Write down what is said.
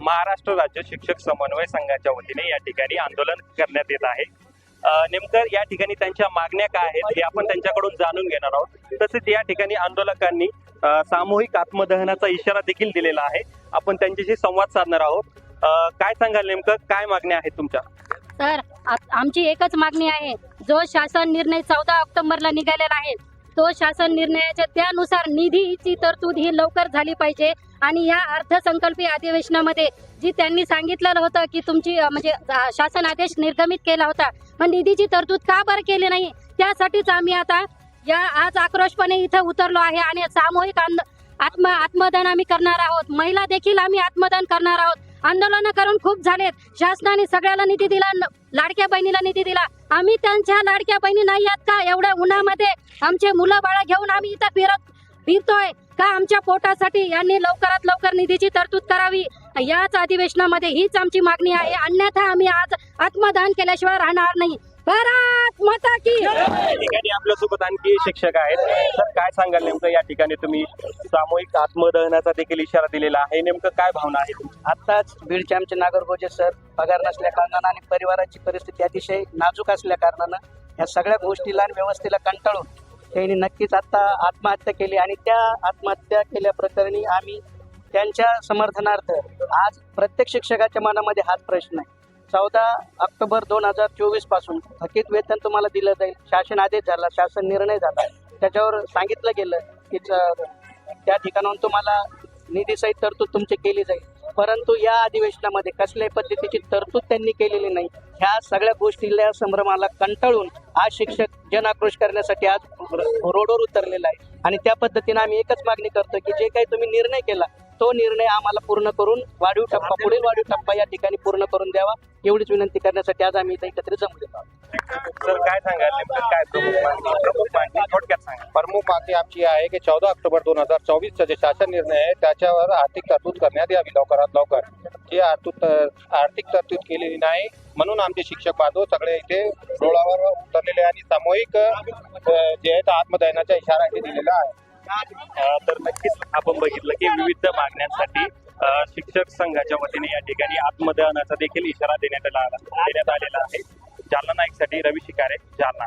महाराष्ट्र राज्य शिक्षक समन्वय संघाच्या वतीने या ठिकाणी आंदोलन करण्यात येत आहे. नेमकं या ठिकाणी त्यांच्या मागण्या काय आहेत हे आपण त्यांच्याकडून जाणून घेणार आहोत. तसेच या ठिकाणी आंदोलकांनी सामूहिक आत्मदहनाचा इशारा देखील दिलेला आहे. आपण त्यांच्याशी संवाद साधणार आहोत. काय सांगाल नेमकं? काय मागण्या आहेत तुमच्या? तर आ- आमची एकच मागणी आहे. जो शासन निर्णय चौदा ऑक्टोबरला निघालेला आहे तो शासन निर्णयाच्या त्यानुसार निधीची तरतूद ही लवकर झाली पाहिजे. आणि या अर्थसंकल्पीय अधिवेशनामध्ये जी त्यांनी सांगितलेलं होतं की तुमची म्हणजे शासन आदेश निर्गमित केला होता मग निधीची तरतूद का बरं केली नाही? त्यासाठीच आम्ही आता या आज आक्रोशपणे इथं उतरलो आहे आणि सामूहिक आत्म आत्मदान आम्ही करणार आहोत. महिला देखील आम्ही आत्मदान करणार आहोत. आंदोलन करून खूप झालेत. शासनाने सगळ्याला निधी दिला लाडक्या बहिणीला निधी दिला. आम्ही त्यांच्या लाडक्या बहिणी नाही आहेत का एवढ्या उन्हामध्ये आमचे मुलं बाळा घेऊन आम्ही इथं फिरत फिरतोय? का आमच्या पोटासाठी यांनी लवकरात लवकर निधीची तरतूद करावी? याच अधिवेशनामध्ये हीच आमची मागणी आहे. अन्यथा आम्ही आज आत्मदान केल्याशिवाय राहणार नाही. भारत माता की. या ठिकाणी आपल्यासोबत आणखी शिक्षक आहेत. तर काय सांगाल नेमकं या ठिकाणी तुम्ही? सामूहिक आत्मदहनाचा देखील इशारा दिलेला आहे. नेमकं काय भावना आहे तुमची? आत्ताच बीडचे आमचे नागरगोजे सर पगार नसल्या कारणानं आणि परिवाराची परिस्थिती अतिशय नाजूक असल्या कारणानं ह्या सगळ्या गोष्टीला आणि व्यवस्थेला कंटाळून त्यांनी नक्कीच आता आत्महत्या केली आणि त्या आत्महत्या केल्या प्रकरणी आम्ही त्यांच्या समर्थनार्थ आज प्रत्येक शिक्षकाच्या मनामध्ये हाच प्रश्न आहे. चौदा ऑक्टोबर दोन हजार चोवीसपासून थकीत वेतन तुम्हाला दिलं जाईल. शासन आदेश झाला शासन निर्णय झाला. त्याच्यावर सांगितलं गेलं की त्या ठिकाणाहून तुम्हाला निधीसहित तरतूद तुमची केली जाईल. परंतु या अधिवेशनामध्ये कसल्याही पद्धतीची तरतूद त्यांनी केलेली नाही. ह्या सगळ्या गोष्टीला संभ्रमाला कंटाळून आज शिक्षक जन आक्रोश करण्यासाठी आज रोडवर उतरलेला आहे. आणि त्या पद्धतीने आम्ही एकच मागणी करतो की जे काही तुम्ही निर्णय केला तो निर्णय आम्हाला पूर्ण करून वाढीव टप्पा पुढील वाढीव टप्पा या ठिकाणी पूर्ण करून द्यावा एवढीच विनंती करण्यासाठी आज आम्ही इथं एकत्रित जमलो आहोत. सर काय सांगाल नेमकं? काय प्रमुख मागणी प्रमुख मागणी थोडक्यात सांगा. प्रमुख मागणी आमची आहे की चौदा ऑक्टोबर दोन हजार चोवीसचा जे शासन निर्णय आहे त्याच्यावर आर्थिक तरतूद करण्यात यावी लवकरात लवकर. जी आर्थिक आर्थिक तरतूद केलेली नाही म्हणून आमचे शिक्षक बांधव सगळे इथे डोळावर उतरलेले आणि सामूहिक जे आहे ते आत्मदहनाचा इशारा इथे दिलेला आहे. तर नक्कीच आपण बघितलं की विविध मागण्यांसाठी शिक्षक संघाच्या वतीने या ठिकाणी आत्मदहनाचा देखील इशारा देण्यात आला देण्यात आलेला आहे. जालना नाईकसाठी रवी शिकारे जालना.